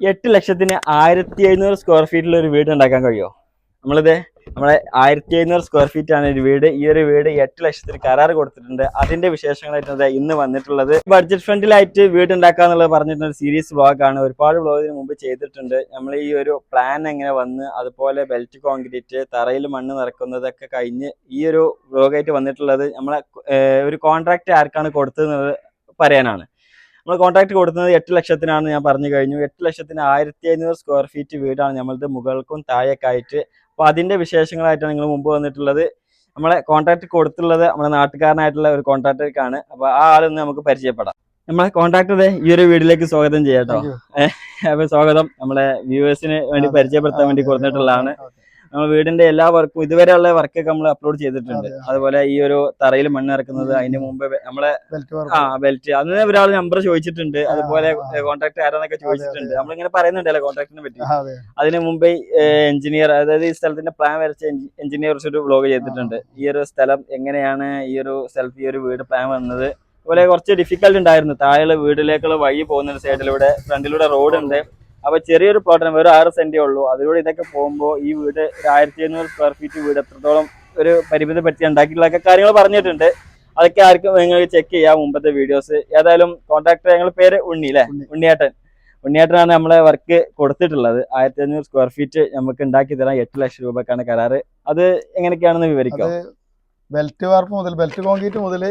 എട്ട് ലക്ഷത്തിന് ആയിരത്തി എഴുന്നൂറ് സ്ക്വയർ ഫീറ്റിൽ ഒരു വീട് ഉണ്ടാക്കാൻ കഴിയുമോ നമ്മളിത് നമ്മളെ ആയിരത്തി എഴുന്നൂറ് സ്ക്വയർ ഫീറ്റ് ആണ് ഒരു വീട്. ഈ ഒരു വീട് എട്ട് ലക്ഷത്തിന് കരാർ കൊടുത്തിട്ടുണ്ട്. അതിന്റെ വിശേഷങ്ങളായിട്ട് ദേ ഇന്ന് വന്നിട്ടുള്ളത്. ബഡ്ജറ്റ് ഫ്രണ്ടിലായിട്ട് വീട് ഉണ്ടാക്കുക എന്നുള്ളത് പറഞ്ഞിട്ടുള്ള സീരീസ് ബ്ലോഗാണ് ഒരുപാട് ബ്ലോഗിന് മുമ്പ് ചെയ്തിട്ടുണ്ട്. നമ്മൾ ഈ ഒരു പ്ലാൻ എങ്ങനെ വന്ന് അതുപോലെ ബെൽറ്റ് കോൺക്രീറ്റ് തറയിൽ മണ്ണ് നിറക്കുന്നതൊക്കെ കഴിഞ്ഞ് ഈ ഒരു ബ്ലോഗായിട്ട് വന്നിട്ടുള്ളത് നമ്മളെ ഒരു കോൺട്രാക്ട് ആർക്കാണ് കൊടുത്തതെന്നുള്ളത് പറയാനാണ്. നമ്മൾ കോൺട്രാക്ട് കൊടുക്കുന്നത് എട്ട് ലക്ഷത്തിനാണ് ഞാൻ പറഞ്ഞു കഴിഞ്ഞു എട്ട് ലക്ഷത്തിന് ആയിരത്തി അഞ്ഞൂറ് സ്ക്വയർ ഫീറ്റ് വീടാണ് നമ്മളത് മുകൾക്കും താഴേക്കായിട്ട് അപ്പൊ അപ്പോൾ അതിന്റെ വിശേഷങ്ങളായിട്ടാണ് നിങ്ങൾ മുമ്പ് വന്നിട്ടുള്ളത് നമ്മളെ കോൺട്രാക്ട് കൊടുത്തുള്ളത് നമ്മുടെ നാട്ടുകാരനായിട്ടുള്ള ഒരു കോൺട്രാക്ടർക്കാണ് അപ്പോൾ ആ ആളൊന്ന് നമുക്ക് പരിചയപ്പെടാം നമ്മളെ കോൺട്രാക്ടറെ ഈ ഒരു വീഡിയോയിലേക്ക് സ്വാഗതം ചെയ്യാട്ടോ അപ്പൊ സ്വാഗതം നമ്മളെ വ്യൂവേഴ്സിന് വേണ്ടി പരിചയപ്പെടുത്താൻ വേണ്ടി കൊടുത്തിട്ടുള്ളതാണ്. നമ്മൾ വീടിന്റെ എല്ലാ വർക്കും ഇതുവരെയുള്ള വർക്കൊക്കെ നമ്മൾ അപ്ലോഡ് ചെയ്തിട്ടുണ്ട്. അതുപോലെ ഈ ഒരു തറയിൽ മണ്ണ് ഇറക്കുന്നത് അതിന് മുമ്പ് നമ്മളെ. ആ ബെൽറ്റ് അന്ന് ഒരാൾ നമ്പർ ചോദിച്ചിട്ടുണ്ട്. അതുപോലെ. കോൺട്രാക്ട് ആരാന്നൊക്കെ ചോദിച്ചിട്ടുണ്ട്. നമ്മളിങ്ങനെ പറയുന്നുണ്ടല്ലോ കോൺട്രാക്ടിനെ പറ്റി. അതിന് മുമ്പേ എഞ്ചിനീയർ അതായത് ഈ സ്ഥലത്തിന്റെ പ്ലാൻ വരച്ച എഞ്ചിനീയർസ് ഒരു വ്ലോഗ് ചെയ്തിട്ടുണ്ട്. ഈ ഒരു സ്ഥലം എങ്ങനെയാണ് ഈ ഒരു സ്ഥലത്ത് ഈ ഒരു വീട് പ്ലാൻ വന്നത്? അതുപോലെ കുറച്ച് ഡിഫിക്കൽട്ട് ഉണ്ടായിരുന്നു. താഴെ വീട്ടിലേക്കുള്ള വഴി പോകുന്ന സൈഡിലൂടെ ഫ്രണ്ടിലൂടെ റോഡ് ഉണ്ട്. അപ്പൊ ചെറിയൊരു പ്ലോട്ടിന് വെറും ആറ് സെന്റേ ഉള്ളൂ. അതിലൂടെ ഇതൊക്കെ പോകുമ്പോൾ ഈ വീട് ഒരു ആയിരത്തി എഴുന്നൂറ് സ്ക്വയർ ഫീറ്റ് വീട് എത്രത്തോളം ഒരു പരിമിതപ്പെടുത്തി ഉണ്ടാക്കിയിട്ടുള്ള കാര്യങ്ങൾ പറഞ്ഞിട്ടുണ്ട്. അതൊക്കെ ആർക്കും നിങ്ങൾ ചെക്ക് ചെയ്യാം മുമ്പത്തെ വീഡിയോസ് ഏതായാലും കോൺട്രാക്ടർ ഞങ്ങൾ പേര് ഉണ്ണി അല്ലേ? ഉണ്ണി. ഉണ്ണിയേട്ടൻ. ഉണ്ണിയേട്ടനാണ് നമ്മളെ വർക്ക് കൊടുത്തിട്ടുള്ളത്. ആയിരത്തി അഞ്ഞൂറ് സ്ക്വയർ ഫീറ്റ് നമുക്ക് ഉണ്ടാക്കി തരാൻ എട്ട് ലക്ഷം രൂപക്കാണ് കരാറ്. അത് എങ്ങനെയൊക്കെയാണെന്ന് വിവരിക്കാം? ബെൽറ്റ് വാർപ്പ് മുതൽ ബെൽറ്റ് കോൺക്രീറ്റ് മുതൽ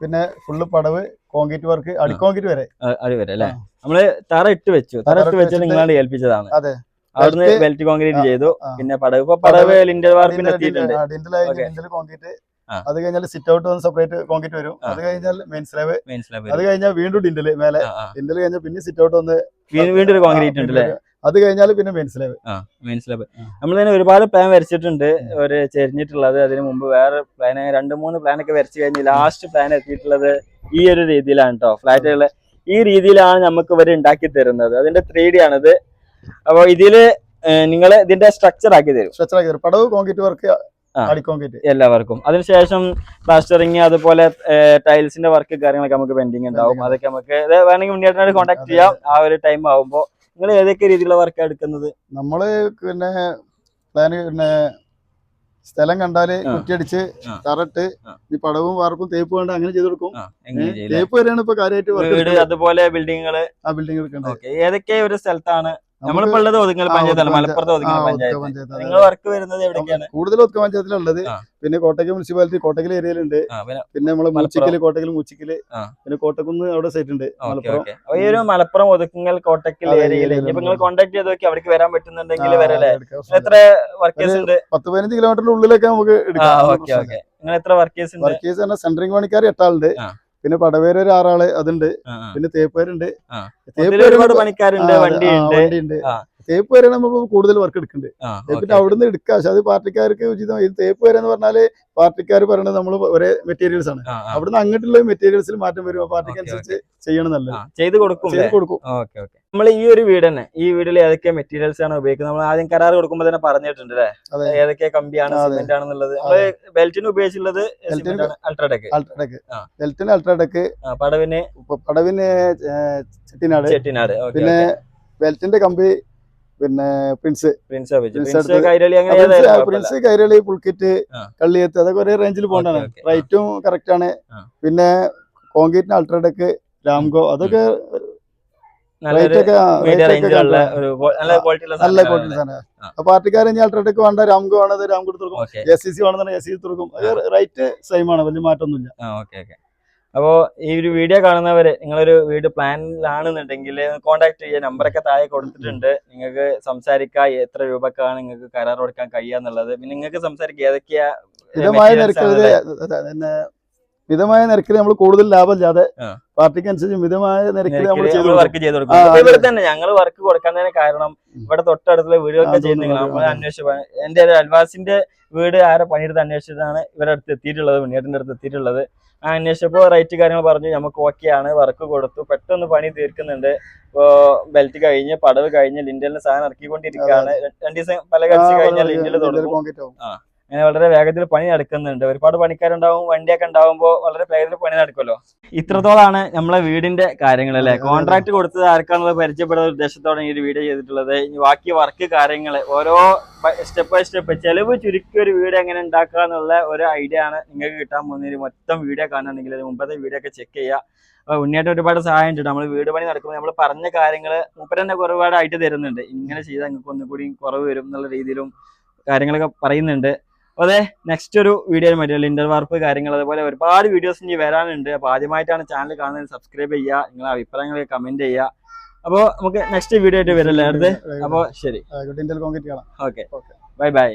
പിന്നെ ഫുള്ള് പടവ് കോൺക്രീറ്റ് വർക്ക് അടിക്കോൺക്രീറ്റ് വരെ. അത് വരെ അല്ലേ? നമ്മൾ തറ ഇട്ട് വെച്ചു. തറ ഇട്ട് വെച്ച് നിങ്ങളാണ് ഏൽപ്പിച്ചതാണ്. അതെ. അവിടുന്ന് ബെൽറ്റ് കോൺക്രീറ്റ് ചെയ്തു. പിന്നെ പടവ് ഇപ്പൊ പടവ് ലിൻഡർ വാർപ്പിന് എത്തിയിട്ടുണ്ട്. Lintel concrete. അത് കഴിഞ്ഞാൽ സിറ്റ് ഔട്ട് വന്ന് സെപ്പറേറ്റ് കോൺക്രീറ്റ് വരും. അത് കഴിഞ്ഞാൽ മെയിൻ സ്ലാബ് അത് കഴിഞ്ഞാൽ വീണ്ടും ഡിൻഡൽ മേലെ. ഡിന്റൽ കഴിഞ്ഞാൽ പിന്നെ സിറ്റ് ഔട്ട് വന്ന് വീണ്ടും ഒരു കോൺക്രീറ്റ് ഉണ്ട് അല്ലേ അത് കഴിഞ്ഞാൽ പിന്നെ മെയിൻ സ്ലാബ് ആ ആ. നമ്മൾ തന്നെ ഒരുപാട് പ്ലാൻ വരച്ചിട്ടുണ്ട്. ഒരു ചെരിഞ്ഞിട്ടുള്ളത്. അതിന് മുമ്പ് വേറെ പ്ലാൻ രണ്ട് മൂന്ന് പ്ലാൻ ഒക്കെ വരച്ചു കഴിഞ്ഞ് ലാസ്റ്റ് പ്ലാൻ എത്തിയിട്ടുള്ളത് ഈ ഒരു രീതിയിലാണ് കേട്ടോ ഫ്ലാറ്റുകൾ ഈ രീതിയിലാണ് നമുക്ക് ഇവർ ഉണ്ടാക്കി തരുന്നത്. അതിന്റെ ത്രീ ഡി ആണിത്. അപ്പോൾ ഇതിൽ നിങ്ങൾ ഇതിന്റെ സ്ട്രക്ചർ ആക്കി തരും. സ്ട്രക്ചർ ആക്കി തരും. പടവ് കോൺക്രീറ്റ് വർക്ക്. എല്ലാവർക്കും അതിനുശേഷം പ്ലാസ്റ്ററിങ് അതുപോലെ ടൈൽസിന്റെ വർക്ക് കാര്യങ്ങളൊക്കെ നമുക്ക് പെൻഡിങ് ഉണ്ടാവും. അതൊക്കെ നമുക്ക് വേണമെങ്കിൽ മുന്നേറ്റമായിട്ട് കോൺടാക്ട് ചെയ്യാം. ആ ഒരു ടൈം ആവുമ്പോൾ നിങ്ങൾ ഏതൊക്കെ രീതിയിലുള്ള വർക്ക് എടുക്കുന്നത്? നമ്മൾ പിന്നെ പ്ലാന് പിന്നെ സ്ഥലം കണ്ടാൽ. കുറ്റിയടിച്ച് തറട്ട് ഈ പടവും വാർപ്പും തേപ്പ് വേണ്ട അങ്ങനെ ചെയ്ത് കൊടുക്കും? തേപ്പ് വരെയാണ് ഇപ്പൊ കാര്യമായിട്ട് അതുപോലെ ബിൽഡിങ്ങുകൾ ആ ബിൽഡിംഗ് എടുക്കേണ്ടത് ഏതൊക്കെ ഒരു സ്ഥലത്താണ് നമ്മളിപ്പോ ഉള്ളത് ഒതുങ്ങൽ ആ, പഞ്ചായത്താണ് മലപ്പുറത്ത് ഒതുങ്ങൽ പഞ്ചായത്ത്. പഞ്ചായത്ത്, നിങ്ങൾ വർക്ക് വരുന്നത് എവിടേക്കാണ്? കൂടുതൽ ഒതുക്ക പഞ്ചായത്തിലുള്ളത് പിന്നെ കോട്ടയ്ക്കൽ മുനിസിപ്പാലിറ്റി കോട്ടയ്ക്കൽ ഏരിയയിലുണ്ട്. പിന്നെ നമ്മൾ മുച്ചിക്കൽ കോട്ടയ്ക്കൽ മുച്ചിക്കൽ പിന്നെ കോട്ടക്കുന്ന് അവിടെ സൈറ്റ് ഉണ്ട് മലപ്പുറം. ഈ ഒരു മലപ്പുറം ഒതുക്കുങ്ങൽ കോട്ടക്കൽ അതെ, ഏരിയയിൽ ഇപ്പൊ നിങ്ങൾ കോൺടാക്ട് ചെയ്ത് നോക്കി അവിടേക്ക് വരാൻ പറ്റുന്നുണ്ടെങ്കിൽ വരല്ലേ എത്ര വർക്കേഴ്സ് ഉണ്ട്? പത്ത് പതിനഞ്ച് കിലോമീറ്ററിന്റെ ഉള്ളിലൊക്കെ നമുക്ക് എടുക്കാം. നിങ്ങൾ എത്ര വർക്കേഴ്സ് വർക്കേഴ്സ് പണിക്കാർ എട്ടാളുണ്ട്. പിന്നെ പടവേര ഒരു ആറാൾ അതുണ്ട്. പിന്നെ തേപ്പേരുണ്ട് ഒരുപാട് പണിക്കാരുണ്ട് വണ്ടിയുണ്ട്. തേപ്പ് വരെ നമ്മൾ കൂടുതൽ വർക്ക് എടുക്കണ്ടേ. എന്നിട്ട്. അവിടുന്ന് എടുക്കുക പക്ഷെ അത് പാർട്ടിക്കാർക്ക് ഉചിതം. ഇത് തേപ്പ് വരെ എന്ന് പറഞ്ഞാൽ പാർട്ടിക്കാർ പറയണത് നമ്മൾ ഒരേ മെറ്റീരിയൽസ് ആണ്. അവിടുന്ന് അങ്ങോട്ടുള്ള മെറ്റീരിയൽസിൽ മാറ്റം വരും. ആ പാർട്ടിക്ക് അനുസരിച്ച് ചെയ്യണം നല്ല ചെയ്ത് കൊടുക്കും ചെയ്ത് കൊടുക്കും. നമ്മൾ ഈ ഒരു വീട് തന്നെ ഈ വീട്ടിൽ ഏതൊക്കെ മെറ്റീരിയൽസ് ആണ് ഉപയോഗിക്കുന്നത്? നമ്മൾ ആദ്യം കരാർ കൊടുക്കുമ്പോൾ തന്നെ പറഞ്ഞിട്ടുണ്ട് അല്ലേ. ഏതൊക്കെ കമ്പിയാണ്. സിമെന്റ് ആണെന്നുള്ളത് ബെൽറ്റിന് ഉപയോഗിച്ചുള്ളത് അൾട്രാടെക് അൾട്രാടെക്. ബെൽറ്റിന് അൾട്രാടെക് പടവിന് പടവിന് ചെട്ടിനാട്. ചെട്ടിനാട്. പിന്നെ ബെൽറ്റിന്റെ കമ്പി പിന്നെ Prince Prince Prince Prince Kairali Pulkit. Kalliyath അതൊക്കെ ഒരേ റേഞ്ചിൽ ഓക്കെ. റൈറ്റും കറക്റ്റ് ആണ്. പിന്നെ കോൺക്രീറ്റിന് അൾട്രാടെക് രാംഗോ അതൊക്കെ നല്ല ക്വാളിറ്റി ഉള്ള നല്ല ക്വാളിറ്റി സാധനം ആ. അപ്പൊ പാർട്ടിക്കാരൻ അൾട്രാടെക് വേണ്ട Ramco വേണത് Ramco okay. S C C വേണമെന്ന് എസ് സി കൊടുക്കും റൈറ്റ് സെയിം ആണ് വലിയ മാറ്റമൊന്നുമില്ല ആ ഓക്കെ ഓക്കെ അപ്പോ ഈ ഒരു വീഡിയോ കാണുന്നവര് നിങ്ങളൊരു വീട് പ്ലാനിലാണെന്നുണ്ടെങ്കിൽ കോൺടാക്ട് ചെയ്യുക. നമ്പറൊക്കെ താഴെ കൊടുത്തിട്ടുണ്ട്. നിങ്ങൾക്ക് സംസാരിക്കാം എത്ര രൂപക്കാണ് നിങ്ങൾക്ക് കരാർ കൊടുക്കാൻ കഴിയാന്നുള്ളത് പിന്നെ നിങ്ങൾക്ക് സംസാരിക്കുക ഏതൊക്കെയാ മിതമായ നിരക്കിൽ മിതമായ നിരക്കിൽ നമ്മൾ കൂടുതൽ ലാഭം ഇല്ലാതെ ആ. പാർട്ടിക്ക് അനുസരിച്ച് മിതമായ നിരക്കിൽ നമ്മൾ വർക്ക് ചെയ്ത് കൊടുക്കും ആ. ഇവിടെ തന്നെ ഞങ്ങൾ വർക്ക് കൊടുക്കുന്നതിന് കാരണം ഇവിടെ തൊട്ടടുത്തുള്ള വീടുകളൊക്കെ ആ, ചെയ്യുന്ന. അന്വേഷിച്ചു എന്റെ ഒരു അൽവാസിന്റെ വീട് ആരെ പണിയെടുത്ത് അന്വേഷിച്ചിട്ടാണ് ഇവരുടെ അടുത്ത് എത്തിയിട്ടുള്ളത് മുന്നേറ്റിന്റെ അടുത്ത് എത്തിയിട്ടുള്ളത്. ആ അന്വേഷിച്ചപ്പോൾ റേറ്റ് കാര്യങ്ങൾ പറഞ്ഞു നമുക്ക് ഓക്കെ ആണ് വർക്ക് കൊടുത്തു പെട്ടെന്ന് പണി തീർക്കുന്നുണ്ട്. ഇപ്പോ ബെൽറ്റ് കഴിഞ്ഞ് പടവ് കഴിഞ്ഞ് ലിൻഡലിന് സാധനം ഇറക്കിക്കൊണ്ടിരിക്കുകയാണ്. രണ്ടു ദിവസം പല കഴിച്ച് കഴിഞ്ഞാൽ ലിൻഡൽ തുടങ്ങും. ആവും. അങ്ങനെ വളരെ വേഗത്തിൽ പണി നടക്കുന്നുണ്ട് ഒരുപാട് പണിക്കാരുണ്ടാവും വണ്ടിയൊക്കെ ഉണ്ടാവുമ്പോൾ വളരെ വേഗത്തിൽ പണി നടക്കുമല്ലോ ഇത്രത്തോളാണ് നമ്മളെ വീടിന്റെ കാര്യങ്ങൾ അല്ലെ. കോൺട്രാക്ട് കൊടുത്തത് ആർക്കാണെന്നുള്ള പരിചയപ്പെടുന്ന ഉദ്ദേശത്തോടെ ഈ ഒരു വീഡിയോ ചെയ്തിട്ടുള്ളത്. ഇനി ബാക്കി വർക്ക് കാര്യങ്ങൾ ഓരോ സ്റ്റെപ്പ് ബൈ സ്റ്റെപ്പ് ചെലവ് ചുരുക്കി ഒരു വീട് എങ്ങനെ ഉണ്ടാക്കുക എന്നുള്ള ഒരു ഐഡിയ ആണ് നിങ്ങൾക്ക് കിട്ടാൻ പോകുന്നത്. മൊത്തം വീഡിയോ കാണുകയാണെങ്കിൽ മുമ്പത്തെ വീഡിയോ ഒക്കെ ചെക്ക് ചെയ്യുക. അപ്പൊ ഉണ്ണിയായിട്ട് ഒരുപാട് സഹായം ഉണ്ട് നമ്മൾ വീട് പണി നടക്കുമ്പോൾ നമ്മൾ പറഞ്ഞ കാര്യങ്ങൾ മൂപ്പര് തന്നെ ഒരുപാട് ആയിട്ട് തരുന്നുണ്ട്. ഇങ്ങനെ ചെയ്താൽ നിങ്ങൾക്ക് ഒന്നുകൂടി കുറവ് വരും എന്നുള്ള രീതിയിലും കാര്യങ്ങളൊക്കെ പറയുന്നുണ്ട്. അതെ നെക്സ്റ്റ് ഒരു വീഡിയോ മറ്റേ ലിൻഡർ വാർപ്പ് കാര്യങ്ങൾ അതുപോലെ ഒരുപാട് വീഡിയോസ് ഇനി വരാനുണ്ട്. അപ്പോൾ ആദ്യമായിട്ടാണ് ചാനൽ കാണുന്നത് സബ്സ്ക്രൈബ് ചെയ്യുക. നിങ്ങളെ അഭിപ്രായങ്ങൾ കമന്റ് ചെയ്യുക. അപ്പോൾ നമുക്ക് നെക്സ്റ്റ് വീഡിയോ ആയിട്ട് വരല്ലേ അടുത്ത് അപ്പോൾ ശരി. കോൺക്രീറ്റ് കാണാം. Okay bye bye